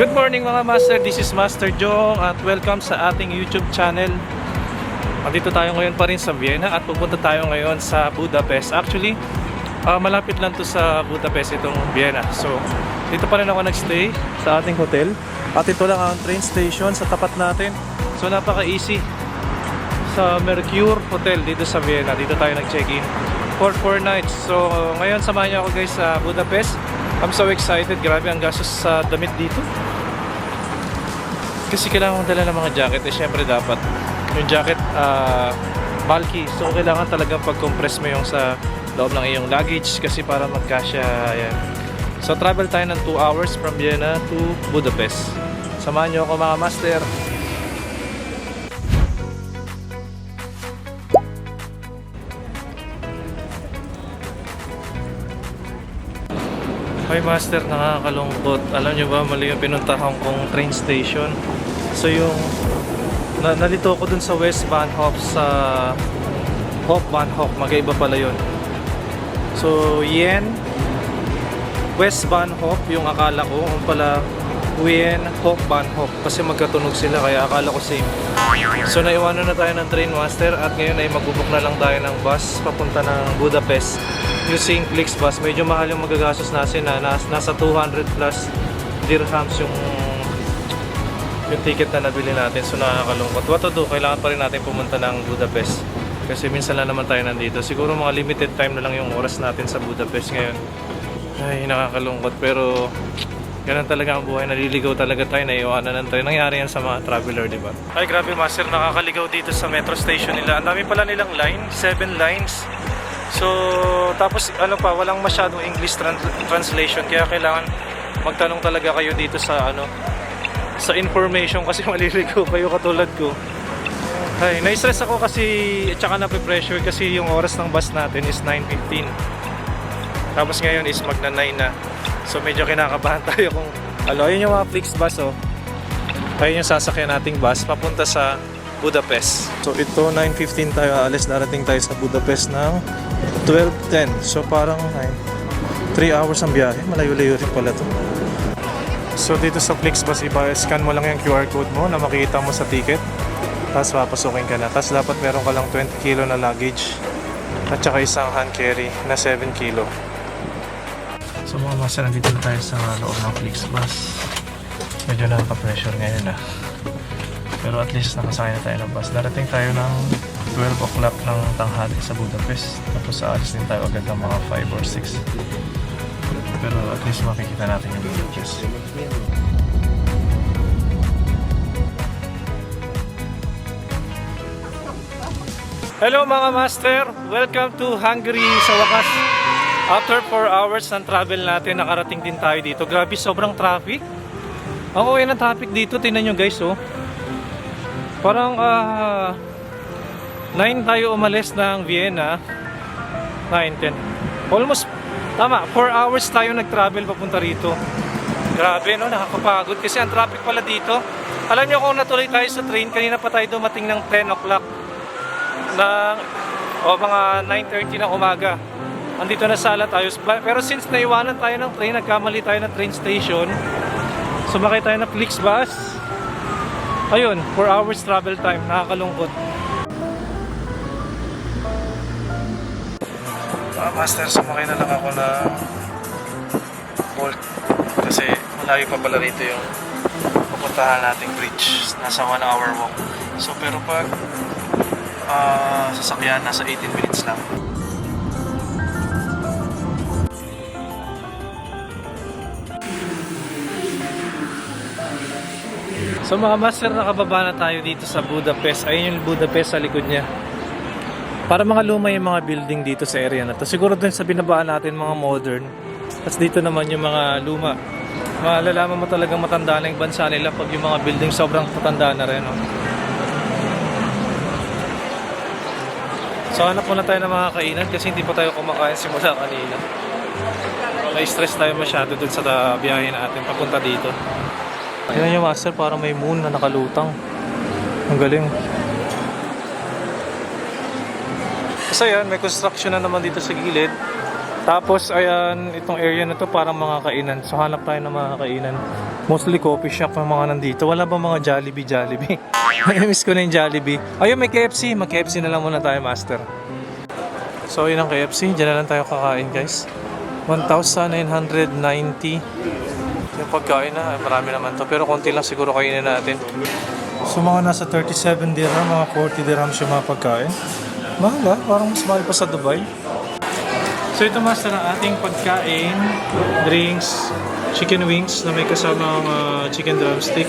Good morning mga master, this is Master Jong at welcome sa ating YouTube channel. Andito tayo ngayon pa rin sa Vienna at pupunta tayo ngayon sa Budapest. Actually, ah, malapit lang to sa Budapest itong Vienna. So, dito pa rin ako nagstay sa ating hotel. At ito lang ang train station sa tapat natin. So, napaka-easy sa Mercure Hotel dito sa Vienna. Dito tayo nag-check-in for 4 nights. So, ngayon samahan niyo ako guys sa Budapest. I'm so excited. Grabe ang gastos sa damit dito. Kasi kailangan dala ng mga jacket. Eh, syempre dapat. Yung jacket, ah, bulky. So, kailangan talagang pag-compress mo yung sa loob ng iyong luggage kasi para magkasya. Ayan. So, travel tayo ng 2 hours from Vienna to Budapest. Samahan niyo ako mga master. Hi Master, nakakalungkot. Alam nyo ba, mali yung pinuntahan kong train station. So yung, na, nalito ko dun sa West Bahnhof sa Hof Bahnhof, magaiba pala yun. So Yen, West Bahnhof yung akala ko, yung pala Wien Hof Bahnhof kasi magkatunog sila kaya akala ko same. So naiwanan na tayo ng train master at ngayon ay magbubuk na lang tayo ng bus papunta ng Budapest using Flixbus. Medyo mahal yung magagastos natin na nas, nasa 200 plus dirhams yung yung ticket na nabili natin. So nakakalungkot. What to do? Kailangan pa rin natin pumunta ng Budapest. Kasi minsan lang naman tayo nandito. Siguro mga limited time na lang yung oras natin sa Budapest ngayon. Ay, nakakalungkot. Pero ganun talaga ang buhay. Naliligaw talaga tayo. Naiiwanan ng tayo. Nangyari yan sa mga traveler, di ba? Ay, grabe master. Nakakaligaw dito sa metro station nila. Ang dami pala nilang line. Seven lines. So, tapos ano pa, walang masyadong English tran- translation. Kaya kailangan magtanong talaga kayo dito sa ano sa information kasi maliligaw kayo katulad ko. Ay, na-stress ako kasi at saka na-pressure kasi yung oras ng bus natin is 9.15. Tapos ngayon is magna 9 na. So medyo kinakabahan tayo kung ano, ayun yung mga Flix bus oh. Ayun yung sasakyan nating bus papunta sa Budapest. So ito 9.15 tayo alis darating tayo sa Budapest ng 12.10. So parang ay, 3 hours ang biyahe. Malayo-layo rin pala to. So dito sa Flixbus, ipa-scan mo lang yung QR code mo na makikita mo sa ticket. Tapos papasukin ka na. Tapos dapat meron ka lang 20 kilo na luggage. At saka isang hand carry na 7 kilo. So mga master, nandito na tayo sa loob ng Flixbus. Medyo nakaka-pressure ngayon ah. Pero at least nakasakay na tayo ng bus. Darating tayo ng 12 o'clock ng tanghali sa Budapest. Tapos aalis din tayo agad ng mga 5 or 6. Pero at least makikita natin yung Budapest. Hello mga master! Welcome to Hungary sa wakas. After 4 hours ng travel natin, nakarating din tayo dito. Grabe, sobrang traffic. Ang okay ng traffic dito, tingnan nyo guys oh. Parang ah 9 tayo umalis ng Vienna. 9, 10. Almost, tama, 4 hours tayo nag-travel papunta rito. Grabe no, nakakapagod kasi ang traffic pala dito. Alam nyo kung natuloy tayo sa train, kanina pa tayo dumating ng 10 o'clock ng o mga 9.30 ng umaga. Andito na sala tayo. Pero since naiwanan tayo ng train, nagkamali tayo ng train station, sumakay tayo ng Flixbus. Ayun, 4 hours travel time. Nakakalungkot. Master, sumakay na lang ako ng Bolt. Kasi malayo pa pala rito yung pupuntahan nating bridge. Nasa 1 hour walk. So, pero pag ah, sasakyan, nasa 18 minutes lang. So mga master, nakababa na tayo dito sa Budapest. Ayun yung Budapest sa likod niya. Para mga luma yung mga building dito sa area na to. Siguro din sa binabaan natin mga modern. Tapos dito naman yung mga luma. Malalaman mo talagang matanda na yung bansa nila pag yung mga building sobrang tatanda na rin. No? So hanap muna tayo ng mga kainan kasi hindi pa tayo kumakain simula kanina. Na-stress tayo masyado dun sa biyahe natin papunta dito. Tingnan nyo master, parang may moon na nakalutang. Ang galing. Kasi yan, may construction na naman dito sa gilid. Tapos, ayan, itong area na to parang mga kainan. So, hanap tayo ng mga kainan. Mostly coffee shop ang mga nandito. Wala ba mga Jollibee, Jollibee? Miss ko na yung Jollibee. Ayun, may KFC. Mag-KFC na lang muna tayo, master. So, yun ang KFC. Diyan na lang tayo kakain, guys. 1,990. Yung pagkain na, marami naman to. Pero konti lang siguro kainin natin. So, mga nasa 37 dirham, mga 40 dirhams yung mga pagkain. Mahal ah. Parang mas mahal pa sa Dubai. So ito master ang ating pagkain, drinks, chicken wings na may kasama uh, chicken drumstick,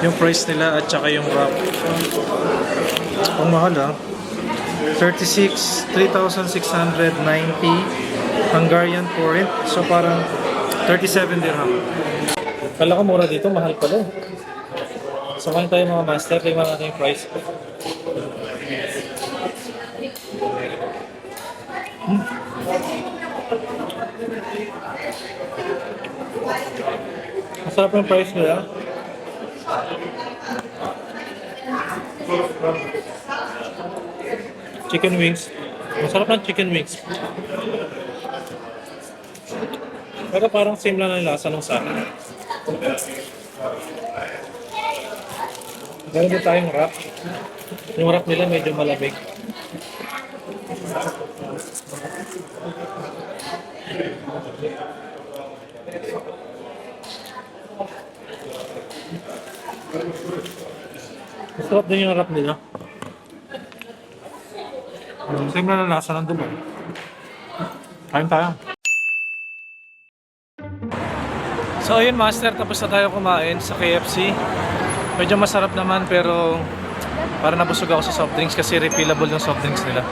yung price nila at saka yung wrap. Ang mahal ah. 36, 3,690 Hungarian forint. So parang 37 dirham. Kala ko mura dito, mahal pala. So kain tayo mga master, tingnan natin yung price. Masarap yung price nila. Chicken wings. Masarap ng chicken wings. Pero parang same lang ang lasa nung sa akin. Meron din tayong wrap. Yung wrap nila medyo malamig. Masarap din yung wrap nila. Same lang ang lasa ng dulo. Kain tayo. So ayun master, tapos na tayo kumain sa KFC. Medyo masarap naman pero para nabusog ako sa soft drinks kasi refillable yung soft drinks nila.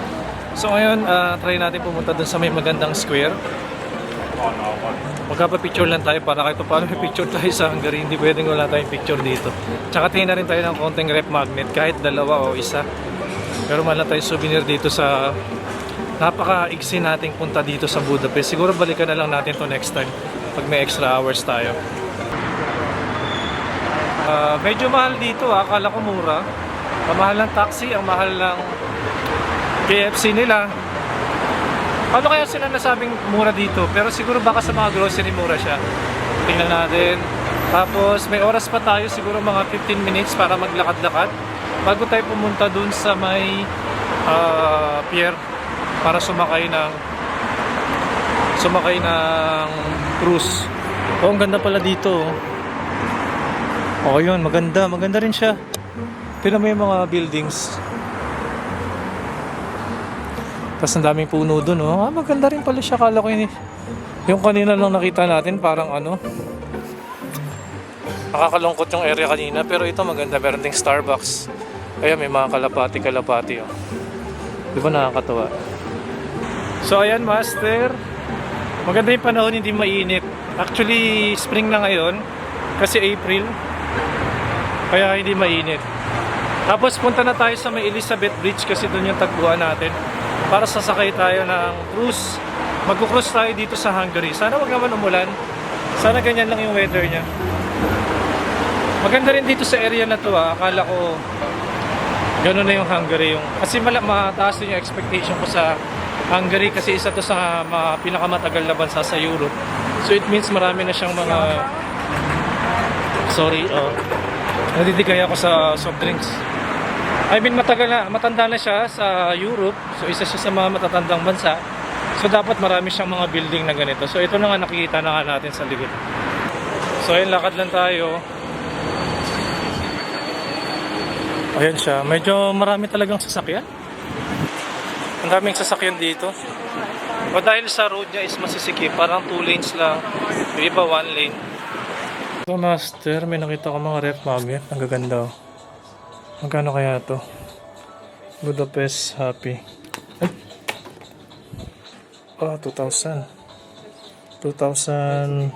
So ngayon, ah, try natin pumunta dun sa may magandang square. Magkapa-picture lang tayo para kahit pa paano may picture tayo sa Hungary. Hindi pwedeng wala tayong picture dito. Tsaka tingin na rin tayo ng konting rep magnet kahit dalawa o isa. Pero mahal na tayong souvenir dito sa napaka-iksi nating punta dito sa Budapest. Siguro balikan na lang natin to next time pag may extra hours tayo. Ah, medyo mahal dito ah. Akala ko mura. Ang mahal ng taxi, ang mahal ng KFC nila. Paano kaya sila nasabing mura dito? Pero siguro baka sa mga grocery mura siya. Tingnan natin. Tapos may oras pa tayo, siguro mga 15 minutes para maglakad-lakad. Bago tayo pumunta dun sa may ah, pier para sumakay ng sumakay ng cruise. Oh, ang ganda pala dito. Oh, yun, maganda. Maganda rin siya. Tignan mo yung mga buildings. Tapos ang daming puno dun, oh. Ah, maganda rin pala siya. Kala ko yun eh. Yung kanina lang nakita natin, parang ano. Nakakalungkot yung area kanina. Pero ito maganda. Meron ding Starbucks. Ayan, may mga kalapati-kalapati, oh. Di ba nakakatawa? So, ayan, master. Maganda yung panahon, hindi mainit. Actually, spring na ngayon. Kasi April. Kaya hindi mainit. Tapos punta na tayo sa may Elizabeth Bridge kasi doon yung tagpuan natin para sasakay tayo ng cruise. Magkukrus tayo dito sa Hungary. Sana wag naman umulan. Sana ganyan lang yung weather niya. Maganda rin dito sa area na to ah. Akala ko gano'n na yung Hungary. Yung, kasi mala, mataas din yung expectation ko sa Hungary kasi isa to sa mga pinakamatagal na bansa sa Europe. So it means marami na siyang mga sorry, oh. Nadidigay ako sa soft drinks. I mean, matagal na, matanda na siya sa Europe. So, isa siya sa mga matatandang bansa. So, dapat marami siyang mga building na ganito. So, ito na nga nakikita na nga natin sa likod. So, ayun, lakad lang tayo. Ayan siya. Medyo marami talagang sasakyan. Ang daming sasakyan dito. O dahil sa road niya is masisikip, parang two lanes lang. Yung iba one lane. So master, may nakita ko mga ref magnet. Ang gaganda oh. Magkano kaya to? Budapest Happy. Ah, 2,000. 2,000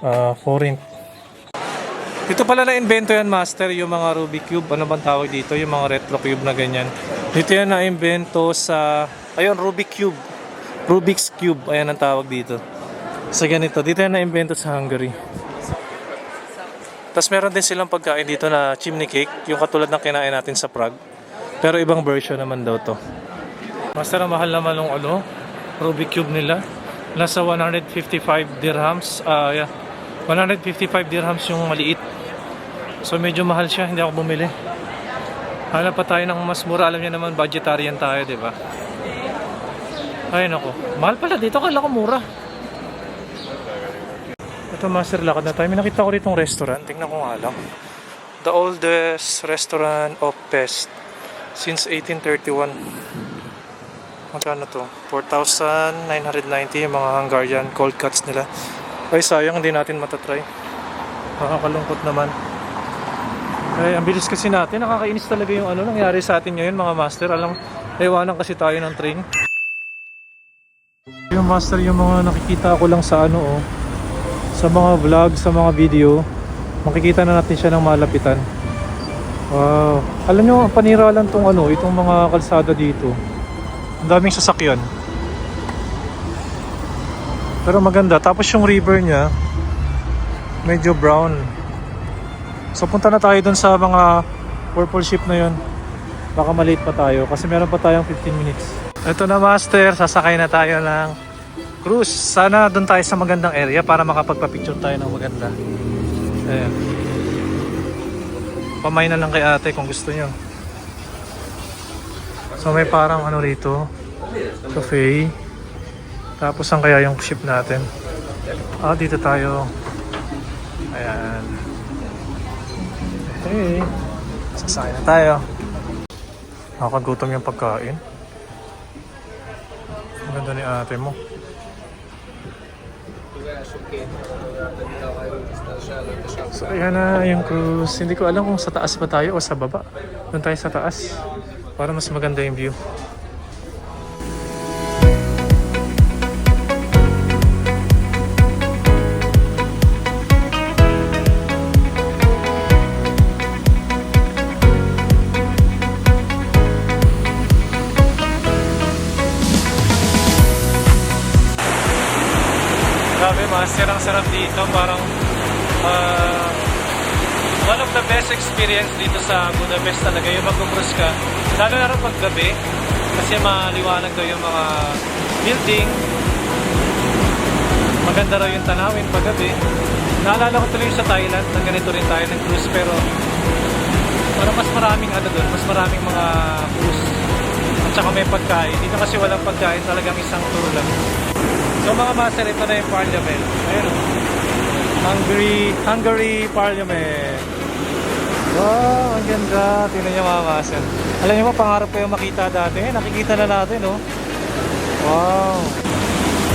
ah, forint. Dito pala na-invento yan, Master, yung mga Rubik Cube. Ano bang tawag dito? Yung mga retro cube na ganyan. Dito yan na-invento sa... Ayun, Rubik Cube. Rubik's Cube. Ayan ang tawag dito. Sa ganito. Dito yan na-invento sa Hungary. Tapos meron din silang pagkain dito na chimney cake. Yung katulad ng kinain natin sa Prague. Pero ibang version naman daw to. Master, ang mahal naman ng ano, Rubik Cube nila. Nasa 155 dirhams. Ah, yeah. 155 dirhams yung maliit. So medyo mahal siya, hindi ako bumili. Hanap pa tayo ng mas mura. Alam niyo naman, vegetarian tayo, di ba? Ay, nako. Mahal pala dito. Kala ko mura. Ito, master, lakad na tayo. May nakita ko rito restaurant. Tingnan ko nga lang. The oldest restaurant of Pest since 1831. Magkano to? 4,990 yung mga Hungarian cold cuts nila. Ay, sayang hindi natin matatry. Nakakalungkot naman. Ay, ang bilis kasi natin. Nakakainis talaga yung ano nangyari sa atin ngayon mga master. Alam, naiwanan kasi tayo ng train. Yung master, yung mga nakikita ko lang sa ano oh. Sa mga vlog, sa mga video. Makikita na natin siya ng malapitan. Wow. Alam nyo, ang panira lang tong ano, itong mga kalsada dito. Ang daming sasakyan. Pero maganda. Tapos yung river niya, medyo brown. So punta na tayo dun sa mga purple ship na yun. Baka malate pa tayo kasi meron pa tayong 15 minutes. Ito na master, sasakay na tayo ng cruise. Sana dun tayo sa magandang area para makapagpa-picture tayo ng maganda. Ayan. Pamay na lang kay ate kung gusto nyo. So may parang ano rito, cafe. Tapos saan kaya yung ship natin? Ah, dito tayo. Ayan. Hey, sasakay na tayo. Nakakagutom yung pagkain. Ang ganda ni ate mo. So ayan na yung cruise. Hindi ko alam kung sa taas ba tayo o sa baba. Doon tayo sa taas. Para mas maganda yung view. Experience dito sa Budapest talaga yung mag-cruise ka. Lalo na rin paggabi kasi maliwanag daw yung mga building. Maganda raw yung tanawin paggabi. Naalala ko tuloy sa Thailand na ganito rin tayo ng cruise pero parang mas maraming ano doon, mas maraming mga cruise. At saka may pagkain. Dito kasi walang pagkain, talagang isang tour lang. So mga master, ito na yung parliament. Ayun o. Hungary, Hungary Parliament. Wow, ang ganda. Tingnan niyo mga master. Alam niyo ba, pangarap ko yung makita dati. Eh, nakikita na natin, oh. Wow.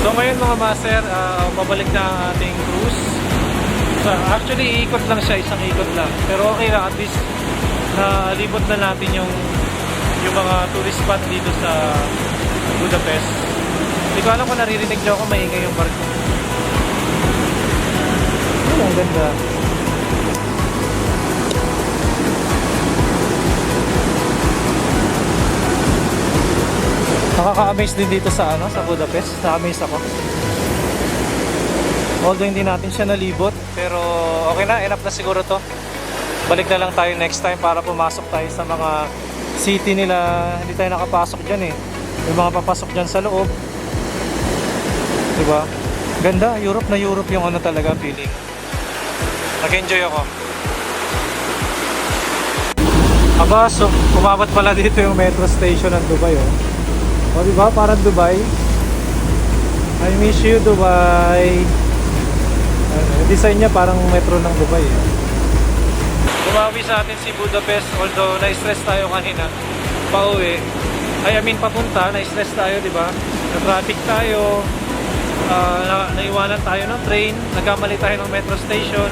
So ngayon mga master, ah, babalik na ang ating cruise. So, actually, iikot lang siya, isang ikot lang. Pero okay lang, at least nalibot na natin yung yung mga tourist spot dito sa Budapest. Hindi ko alam kung naririnig niyo ako maingay yung barko. Oh, ang ganda. Nakaka-amaze din dito sa ano, sa Budapest. Na-amaze ako. Although hindi natin siya nalibot, pero okay na, enough na siguro to. Balik na lang tayo next time para pumasok tayo sa mga city nila. Hindi tayo nakapasok dyan eh. Yung mga papasok dyan sa loob. Diba? Ganda, Europe na Europe yung ano talaga feeling. Nag-enjoy ako. Aba, so umabot pala dito yung metro station ng Dubai oh. O diba, parang Dubai. I miss you Dubai. Ano, design niya parang metro ng Dubai eh. Bumawi sa atin si Budapest although na-stress tayo kanina pauwi. Ay, I mean papunta, na-stress tayo, di ba? Na-traffic tayo, ah, na naiwanan tayo ng train, nagkamali tayo ng metro station.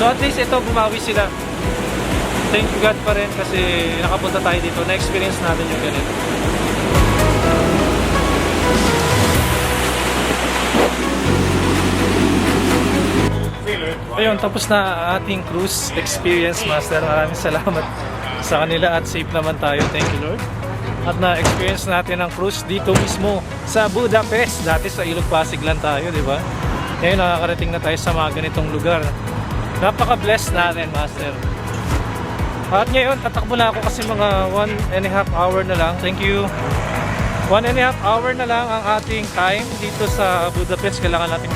So at least ito bumawi sila. Thank you God pa rin kasi nakapunta tayo dito. Na-experience natin yung ganito. Ayun, tapos na ating cruise experience, Master. Maraming salamat sa kanila at safe naman tayo. Thank you, Lord. At na-experience natin ang cruise dito mismo sa Budapest. Dati sa Ilog Pasig lang tayo, di ba? Ngayon, nakakarating na tayo sa mga ganitong lugar. Napaka-blessed natin, Master. At ngayon, tatakbo na ako kasi mga one and a half hour na lang. Thank you. One and a half hour na lang ang ating time dito sa Budapest. Kailangan natin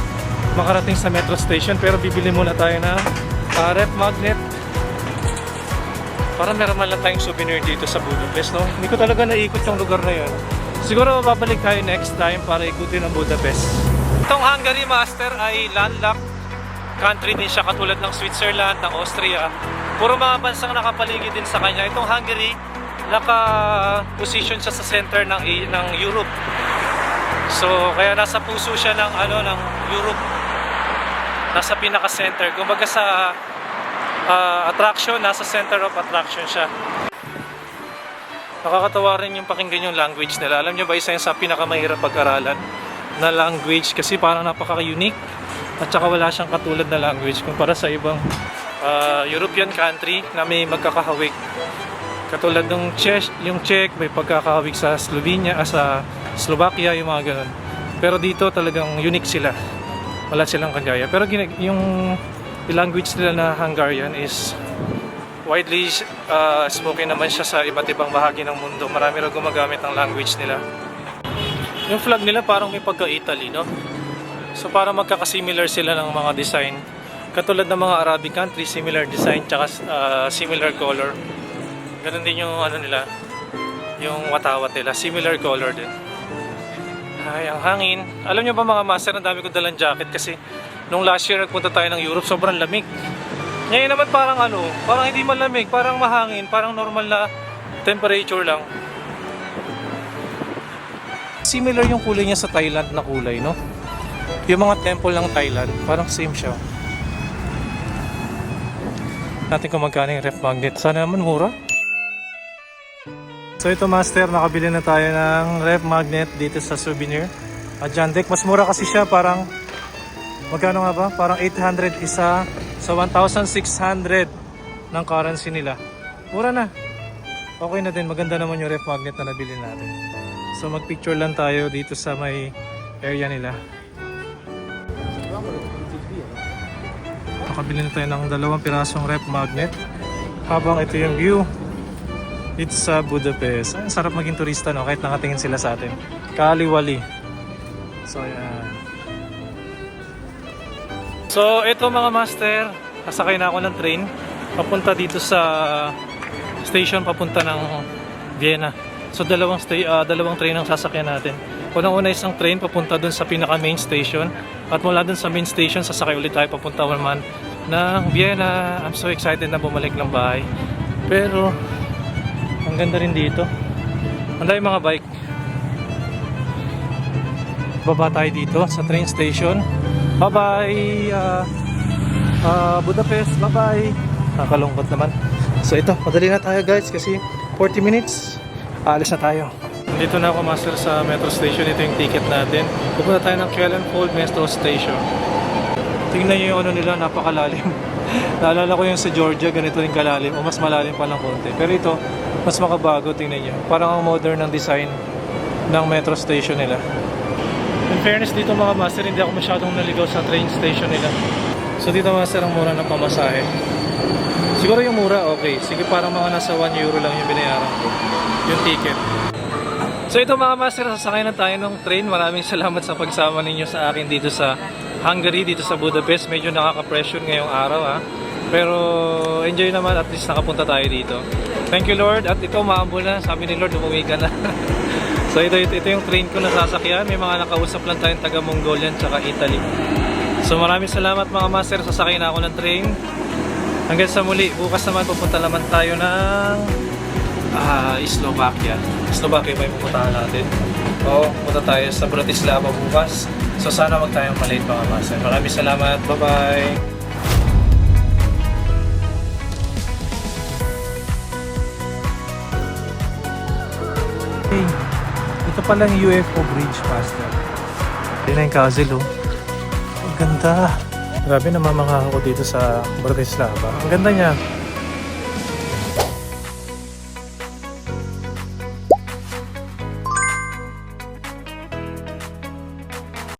makarating sa metro station. Pero bibili muna tayo ng uh, rep magnet. Para man lang tayong souvenir dito sa Budapest, no? Hindi ko talaga naikot yung lugar na yun. Siguro babalik tayo next time para ikutin ang Budapest. Itong Hungary Master ay landlocked country din siya katulad ng Switzerland, ng Austria. Puro mga bansang nakapaligid din sa kanya. Itong Hungary, naka-position siya sa center ng, ng Europe. So, kaya nasa puso siya ng, ano, ng Europe. Nasa pinaka-center. Kumbaga sa ah, attraction, nasa center of attraction siya. Nakakatawa rin yung pakinggan yung language nila. Alam nyo ba, isa yung sa pinakamahirap pag-aralan na language kasi parang napaka-unique at saka wala siyang katulad na language kumpara sa ibang ah, European country na may magkakahawig. Katulad ng Czech, yung Czech may pagkakahawig sa Slovenia, ah, sa Slovakia, yung mga ganun. Pero dito talagang unique sila. Wala silang kagaya. Pero yung language nila na Hungarian is widely uh, spoken naman siya sa iba't ibang bahagi ng mundo. Marami rin gumagamit ng language nila. Yung flag nila parang may pagka-Italy, no? So parang magkakasimilar sila ng mga design. Katulad ng mga Arabic countries, similar design tsaka uh, similar color. Ganun din yung ano nila, yung watawat nila, similar color din. Ay, ang hangin. Alam niyo ba mga master, ang dami ko dalang jacket kasi nung last year nagpunta tayo ng Europe, sobrang lamig. Ngayon naman parang ano, parang hindi malamig, parang mahangin, parang normal na temperature lang. Similar yung kulay niya sa Thailand na kulay, no? Yung mga temple ng Thailand, parang same siya. Natin kung magkano yung ref magnet. Sana naman mura. So ito master, nakabili na tayo ng ref magnet dito sa souvenir. At Jandek, mas mura kasi siya, parang magkano nga ba? Parang 800 isa sa 1,600 ng currency nila. Mura na. Okay na din, maganda naman yung ref magnet na nabili natin. So magpicture lang tayo dito sa may area nila. Nakabili na tayo ng dalawang pirasong rep magnet. Habang ito yung view. It's sa Budapest. Ay, sarap maging turista no, kahit nakatingin sila sa atin. Kaliwali. So, ayan. So, ito mga master. Kasakay na ako ng train. Papunta dito sa station papunta ng Vienna. So, dalawang, stay, ah, dalawang train ang sasakyan natin. Unang-una isang train papunta dun sa pinaka main station. At mula dun sa main station, sasakay ulit tayo papunta naman ng Vienna. I'm so excited na bumalik ng bahay. Pero, ang ganda rin dito. Ang dami mga bike. Baba tayo dito sa train station. Bye-bye! ah, ah, Budapest, bye-bye! Nakakalungkot naman. So ito, madali na tayo guys kasi 40 minutes, aalis na tayo. Dito na ako master sa metro station. Ito yung ticket natin. Pupunta tayo ng Kellenfold Metro Station. Tingnan nyo yung ano nila, napakalalim. Naalala ko yung sa Georgia, ganito rin kalalim o mas malalim pa ng konti. Pero ito, mas makabago, tingnan nyo. Parang ang modern ng design ng metro station nila. In fairness dito mga master, hindi ako masyadong naligaw sa train station nila. So dito master, ang mura ng pamasahe. Siguro yung mura, okay. Sige, parang mga nasa 1 euro lang yung binayaran ko. Yung ticket. So ito mga master, sasakay na tayo ng train. Maraming salamat sa pagsama ninyo sa akin dito sa Hungary, dito sa Budapest. Medyo nakaka-pressure ngayong araw ha. Pero enjoy naman, at least nakapunta tayo dito. Thank you Lord. At ito, maambo na. Sabi ni Lord, umuwi ka na. so ito, ito, ito yung train ko na sasakyan. May mga nakausap lang tayong taga Mongolian tsaka Italy. So maraming salamat mga master. Sasakay na ako ng train. Hanggang sa muli, bukas naman pupunta naman tayo ng ah Slovakia. Slovakia ba yung pupuntahan natin? Oo, pupunta tayo sa Bratislava bukas. So sana wag tayong malate mga master. Maraming salamat. Bye-bye! Ito palang UFO Bridge Master. Hindi na yung castle oh. Ang ganda. Grabe namamangha ako dito sa Bratislava. Ang ganda niya.